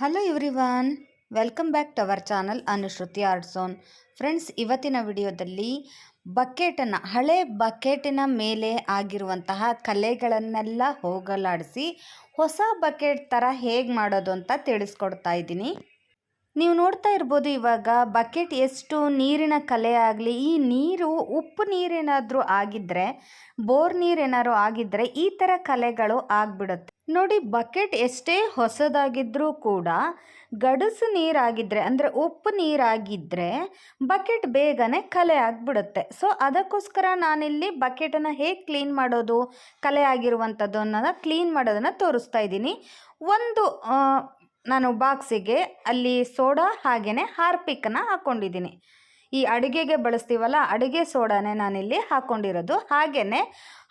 Hello everyone welcome back to our channel Anushruti arts zone friends ಇವತ್ತಿನ ವಿಡಿಯೋದಲ್ಲಿ ಬಕೆಟನ್ನು, ಹಳೆ ಬಕೆಟಿನ ಮೇಲೆ ಆಗಿರುವಂತಹ ಕಲೆಗಳನ್ನೆಲ್ಲ ಹೋಗಲಾಡಿಸಿ ಹೊಸ ಬಕೆಟ್ ಥರ ಹೇಗೆ ಮಾಡೋದು ಅಂತ ತಿಳಿಸ್ಕೊಡ್ತಾ ಇದ್ದೀನಿ. ನೀವು ನೋಡ್ತಾ ಇರ್ಬೋದು ಇವಾಗ ಬಕೆಟ್ ಎಷ್ಟು ನೀರಿನ ಕಲೆ ಆಗಲಿ, ಈ ನೀರು ಉಪ್ಪು ನೀರೇನಾದರೂ ಆಗಿದ್ದರೆ ಬೋರ್ ನೀರೇನಾದ್ರೂ ಆಗಿದ್ದರೆ ಈ ಥರ ಕಲೆಗಳು ಆಗಿಬಿಡುತ್ತೆ. ನೋಡಿ, ಬಕೆಟ್ ಎಷ್ಟೇ ಹೊಸದಾಗಿದ್ದರೂ ಕೂಡ ಗಡಸು ನೀರಾಗಿದ್ದರೆ ಅಂದರೆ ಉಪ್ಪು ನೀರಾಗಿದ್ದರೆ ಬಕೆಟ್ ಬೇಗನೆ ಕಲೆ ಆಗಿಬಿಡುತ್ತೆ. ಸೊ, ಅದಕ್ಕೋಸ್ಕರ ನಾನಿಲ್ಲಿ ಬಕೆಟನ್ನು ಹೇಗೆ ಕ್ಲೀನ್ ಮಾಡೋದು, ಕಲೆ ಆಗಿರುವಂಥದ್ದು ಅನ್ನೋದನ್ನ ಕ್ಲೀನ್ ಮಾಡೋದನ್ನು ತೋರಿಸ್ತಾ ಇದ್ದೀನಿ. ಒಂದು ನಾನು ಬಾಕ್ಸಿಗೆ, ಅಲ್ಲಿ ಸೋಡಾ ಹಾಗೆಯೇ ಹಾರ್ಪಿಕ್ಕನ್ನು ಹಾಕ್ಕೊಂಡಿದ್ದೀನಿ ಈ ಅಡುಗೆಗೆ ಬಳಸ್ತೀವಲ್ಲ, ಅಡುಗೆ ಸೋಡಾನೇ ನಾನಿಲ್ಲಿ ಹಾಕ್ಕೊಂಡಿರೋದು ಹಾಗೆಯೇ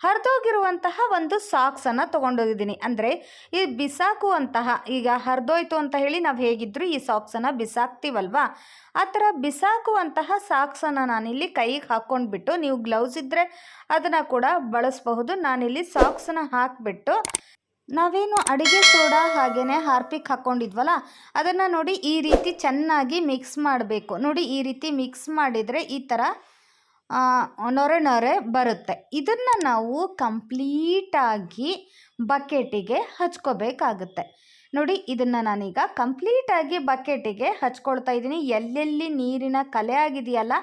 ಹರಿದೋಗಿರುವಂತಹ ಒಂದು ಸಾಕ್ಸನ್ನು ತೊಗೊಂಡೋಗಿದ್ದೀನಿ. ಅಂದರೆ ಈ ಬಿಸಾಕುವಂತಹ, ಈಗ ಹರಿದೋಯ್ತು ಅಂತ ಹೇಳಿ ನಾವು ಹೇಗಿದ್ದರೂ ಈ ಸಾಕ್ಸನ್ನು ಬಿಸಾಕ್ತೀವಲ್ವಾ? ಆ ಥರ ಬಿಸಾಕುವಂತಹ ಸಾಕ್ಸನ್ನು ನಾನಿಲ್ಲಿ ಕೈಗೆ ಹಾಕ್ಕೊಂಡ್ಬಿಟ್ಟು, ನೀವು ಗ್ಲೌಸ್ ಇದ್ದರೆ ಅದನ್ನು ಕೂಡ ಬಳಸಬಹುದು. ನಾನಿಲ್ಲಿ ಸಾಕ್ಸನ್ನು ಹಾಕಿಬಿಟ್ಟು ನಾವೇನು ಅಡುಗೆ ಸೋಡಾ ಹಾಗೆಯೇ ಹಾರ್ಪಿಕ್ ಹಾಕ್ಕೊಂಡಿದ್ವಲ್ಲ ಅದನ್ನು ನೋಡಿ ಈ ರೀತಿ ಚೆನ್ನಾಗಿ ಮಿಕ್ಸ್ ಮಾಡಬೇಕು. ನೋಡಿ ಈ ರೀತಿ ಮಿಕ್ಸ್ ಮಾಡಿದರೆ ಈ ಥರ ನೊರೆ ನೊರೆ ಬರುತ್ತೆ. ಇದನ್ನು ನಾವು ಕಂಪ್ಲೀಟಾಗಿ ಬಕೆಟಿಗೆ ಹಚ್ಕೋಬೇಕಾಗುತ್ತೆ. ನೋಡಿ, ಇದನ್ನು ನಾನೀಗ ಕಂಪ್ಲೀಟಾಗಿ ಬಕೆಟಿಗೆ ಹಚ್ಕೊಳ್ತಾ ಇದ್ದೀನಿ. ಎಲ್ಲೆಲ್ಲಿ ನೀರಿನ ಕಲೆ ಆಗಿದೆಯಲ್ಲ,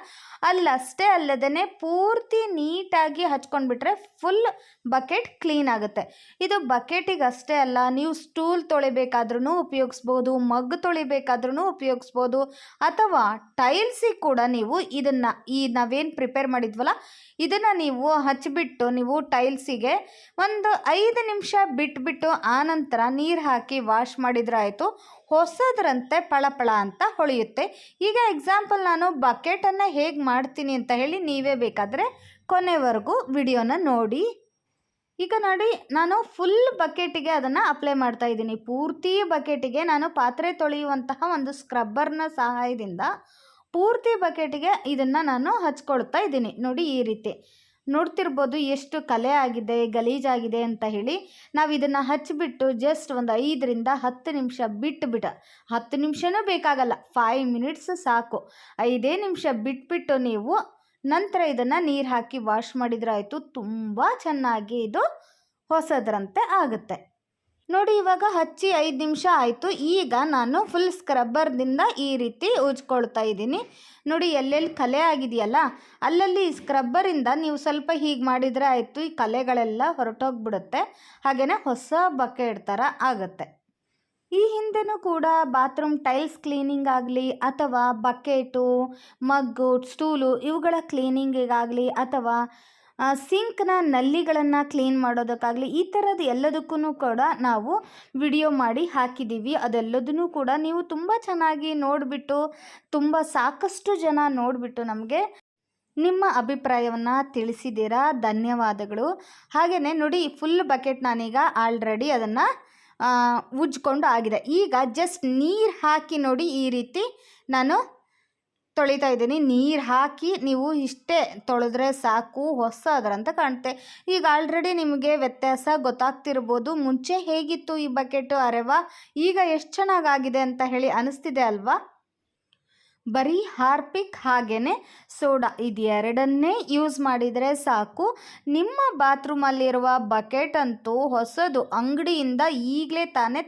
ಅಲ್ಲಷ್ಟೇ ಅಲ್ಲದೇ ಪೂರ್ತಿ ನೀಟಾಗಿ ಹಚ್ಕೊಂಡ್ಬಿಟ್ರೆ ಫುಲ್ ಬಕೆಟ್ ಕ್ಲೀನ್ ಆಗುತ್ತೆ. ಇದು ಬಕೆಟಿಗೆ ಅಷ್ಟೇ ಅಲ್ಲ, ನೀವು ಸ್ಟೂಲ್ ತೊಳಿಬೇಕಾದ್ರೂ ಉಪಯೋಗಿಸ್ಬೋದು ಮಗ್ ತೊಳಿಬೇಕಾದ್ರೂ ಉಪಯೋಗಿಸ್ಬೋದು, ಅಥವಾ ಟೈಲ್ಸಿಗೆ ಕೂಡ ನೀವು ಇದನ್ನು ಈ ನಾವೇನು ಪ್ರಿಪೇರ್ ಮಾಡಿದ್ವಲ್ಲ, ಇದನ್ನು ನೀವು ಹಚ್ಚಿಬಿಟ್ಟು ನೀವು ಟೈಲ್ಸಿಗೆ ಒಂದು ಐದು ನಿಮಿಷ ಬಿಟ್ಬಿಟ್ಟು ಆನಂತರ ನೀರು ಹಾಕಿ ವಾಶ್ ಮಾಡಿದರೆ ಆಯಿತು ಹೊಸದ್ರಂತೆ ಪಳಪಳ ಅಂತ ಹೊಳೆಯುತ್ತೆ. ಈಗ ಎಕ್ಸಾಂಪಲ್ ನಾನು ಬಕೆಟನ್ನು ಹೇಗೆ ಮಾಡ್ತೀನಿ ಅಂತ ಹೇಳಿ ನೀವೇ ಬೇಕಾದರೆ ಕೊನೆವರೆಗೂ ವಿಡಿಯೋನ ನೋಡಿ. ಈಗ ನೋಡಿ, ನಾನು ಫುಲ್ ಬಕೆಟಿಗೆ ಅದನ್ನು ಅಪ್ಲೈ ಮಾಡ್ತಾ ಇದ್ದೀನಿ. ಪೂರ್ತಿ ಬಕೆಟಿಗೆ ನಾನು ಪಾತ್ರೆ ತೊಳೆಯುವಂತಹ ಒಂದು ಸ್ಕ್ರಬ್ಬರ್ನ ಸಹಾಯದಿಂದ ಪೂರ್ತಿ ಬಕೆಟಿಗೆ ಇದನ್ನು ನಾನು ಹಚ್ಕೊಳ್ತಾ ಇದ್ದೀನಿ. ನೋಡಿ ಈ ರೀತಿ. ನೋಡ್ತಿರ್ಬೋದು ಎಷ್ಟು ಕಲೆ ಆಗಿದೆ ಗಲೀಜಾಗಿದೆ ಅಂತ ಹೇಳಿ ನಾವು ಇದನ್ನು ಹಚ್ಚಿಬಿಟ್ಟು ಜಸ್ಟ್ ಒಂದು ಐದರಿಂದ ಹತ್ತು ನಿಮಿಷ ಬಿಟ್ಟುಬಿಟ್ಟು ಹತ್ತು ನಿಮಿಷನೂ ಬೇಕಾಗಲ್ಲ ಫೈವ್ ಮಿನಿಟ್ಸ್ ಸಾಕು. ಐದೇ ನಿಮಿಷ ಬಿಟ್ಬಿಟ್ಟು ನೀವು ನಂತರ ಇದನ್ನು ನೀರು ಹಾಕಿ ವಾಶ್ ಮಾಡಿದ್ರೆ ಆಯಿತು, ತುಂಬ ಚೆನ್ನಾಗಿ ಇದು ಹೊಸದ್ರಂತೆ ಆಗುತ್ತೆ. ನೋಡಿ, ಇವಾಗ ಹಚ್ಚಿ ಐದು ನಿಮಿಷ ಆಯಿತು. ಈಗ ನಾನು ಫುಲ್ ಸ್ಕ್ರಬ್ಬರ್ದಿಂದ ಈ ರೀತಿ ಉಜ್ಕೊಳ್ತಾ ಇದ್ದೀನಿ. ನೋಡಿ, ಎಲ್ಲೆಲ್ಲಿ ಕಲೆ ಆಗಿದೆಯಲ್ಲ, ಅಲ್ಲಲ್ಲಿ ಸ್ಕ್ರಬ್ಬರಿಂದ ನೀವು ಸ್ವಲ್ಪ ಹೀಗೆ ಮಾಡಿದರೆ ಆಯಿತು. ಈ ಕಲೆಗಳೆಲ್ಲ ಹೊರಟೋಗ್ಬಿಡುತ್ತೆ. ಹಾಗೆಯೇ ಹೊಸ ಬಕೆಟ್ ಥರ ಆಗುತ್ತೆ. ಈ ಹಿಂದೆನೂ ಕೂಡ ಬಾತ್ರೂಮ್ ಟೈಲ್ಸ್ ಕ್ಲೀನಿಂಗ್ ಆಗಲಿ, ಅಥವಾ ಬಕೆಟು ಮಗ್ಗು ಸ್ಟೂಲು ಇವುಗಳ ಕ್ಲೀನಿಂಗಿಗಾಗಲಿ ಅಥವಾ ಸಿಂಕ್ನ ನಲ್ಲಿಗಳನ್ನು ಕ್ಲೀನ್ ಮಾಡೋದಕ್ಕಾಗಲಿ ಈ ಥರದ್ದು ಎಲ್ಲದಕ್ಕೂ ಕೂಡ ನಾವು ವಿಡಿಯೋ ಮಾಡಿ ಹಾಕಿದ್ದೀವಿ ಅದೆಲ್ಲದನ್ನೂ ಕೂಡ ನೀವು ತುಂಬ ಚೆನ್ನಾಗಿ ನೋಡಿಬಿಟ್ಟು, ತುಂಬ ಸಾಕಷ್ಟು ಜನ ನೋಡಿಬಿಟ್ಟು ನಮಗೆ ನಿಮ್ಮ ಅಭಿಪ್ರಾಯವನ್ನು ತಿಳಿಸಿದ್ದೀರಾ. ಧನ್ಯವಾದಗಳು. ಹಾಗೆಯೇ ನೋಡಿ ಫುಲ್ ಬಕೆಟ್ ನಾನೀಗ ಆಲ್ರೆಡಿ ಅದನ್ನು ಉಜ್ಕೊಂಡು ಆಗಿದೆ. ಈಗ ಜಸ್ಟ್ ನೀರು ಹಾಕಿ ನೋಡಿ ಈ ರೀತಿ ನಾನು ತೊಳಿತಾ ಇದ್ದೀನಿ. ನೀರು ಹಾಕಿ ನೀವು ಇಷ್ಟೇ ತೊಳೆದ್ರೆ ಸಾಕು, ಹೊಸ ಅದರಂತ ಕಾಣುತ್ತೆ. ಈಗ ಆಲ್ರೆಡಿ ನಿಮಗೆ ವ್ಯತ್ಯಾಸ ಗೊತ್ತಾಗ್ತಿರ್ಬೋದು. ಮುಂಚೆ ಹೇಗಿತ್ತು ಈ ಬಕೆಟು ಅರೆವಾ? ಈಗ ಎಷ್ಟು ಚೆನ್ನಾಗಾಗಿದೆ ಅಂತ ಹೇಳಿ ಅನಿಸ್ತಿದೆ ಅಲ್ವಾ? ಬರೀ ಹಾರ್ಪಿಕ್ ಹಾಗೆಯೇ ಸೋಡಾ ಇದು ಎರಡನ್ನೇ ಯೂಸ್ ಮಾಡಿದರೆ ಸಾಕು. ನಿಮ್ಮ ಬಾತ್ರೂಮಲ್ಲಿರುವ ಬಕೆಟ್ ಅಂತೂ ಹೊಸದು ಅಂಗಡಿಯಿಂದ ಈಗಲೇ ತಾನೇ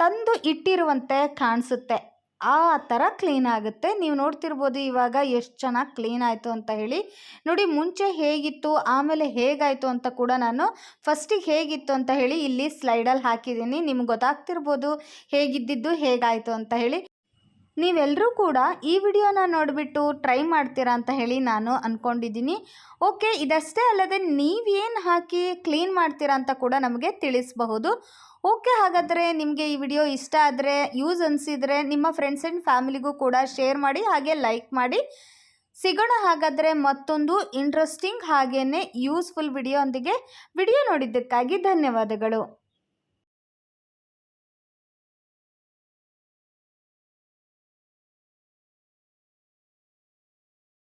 ತಂದು ಇಟ್ಟಿರುವಂತೆ ಕಾಣಿಸುತ್ತೆ. ಆ ಥರ ಕ್ಲೀನ್ ಆಗುತ್ತೆ. ನೀವು ನೋಡ್ತಿರ್ಬೋದು ಇವಾಗ ಎಷ್ಟು ಚೆನ್ನಾಗಿ ಕ್ಲೀನ್ ಆಯಿತು ಅಂತ ಹೇಳಿ. ನೋಡಿ ಮುಂಚೆ ಹೇಗಿತ್ತು, ಆಮೇಲೆ ಹೇಗಾಯಿತು ಅಂತ ಕೂಡ ನಾನು ಫಸ್ಟಿಗೆ ಹೇಗಿತ್ತು ಅಂತ ಹೇಳಿ ಇಲ್ಲಿ ಸ್ಲೈಡಲ್ಲಿ ಹಾಕಿದ್ದೀನಿ. ನಿಮ್ಗೆ ಗೊತ್ತಾಗ್ತಿರ್ಬೋದು ಹೇಗಿದ್ದಿದ್ದು, ಹೇಗಾಯಿತು ಅಂತ ಹೇಳಿ. ನೀವೆಲ್ಲರೂ ಕೂಡ ಈ ವಿಡಿಯೋನ ನೋಡಿಬಿಟ್ಟು ಟ್ರೈ ಮಾಡ್ತೀರಾ ಅಂತ ಹೇಳಿ ನಾನು ಅಂದ್ಕೊಂಡಿದ್ದೀನಿ ಓಕೆ, ಇದಷ್ಟೇ ಅಲ್ಲದೆ ನೀವೇನು ಹಾಕಿ ಕ್ಲೀನ್ ಮಾಡ್ತೀರಾ ಅಂತ ಕೂಡ ನಮಗೆ ತಿಳಿಸಬಹುದು. ಓಕೆ, ಹಾಗಾದರೆ ನಿಮಗೆ ಈ ವಿಡಿಯೋ ಇಷ್ಟ ಆದರೆ, ಯೂಸ್ ಅನಿಸಿದರೆ ನಿಮ್ಮ ಫ್ರೆಂಡ್ಸ್ ಆ್ಯಂಡ್ ಫ್ಯಾಮಿಲಿಗೂ ಕೂಡ ಶೇರ್ ಮಾಡಿ, ಹಾಗೆ ಲೈಕ್ ಮಾಡಿ. ಸಿಗೋಣ ಹಾಗಾದರೆ ಮತ್ತೊಂದು ಇಂಟ್ರೆಸ್ಟಿಂಗ್ ಹಾಗೇ ಯೂಸ್ಫುಲ್ ವಿಡಿಯೋ ಒಂದಿಗೆ ವಿಡಿಯೋ ನೋಡಿದ್ದಕ್ಕಾಗಿ ಧನ್ಯವಾದಗಳು.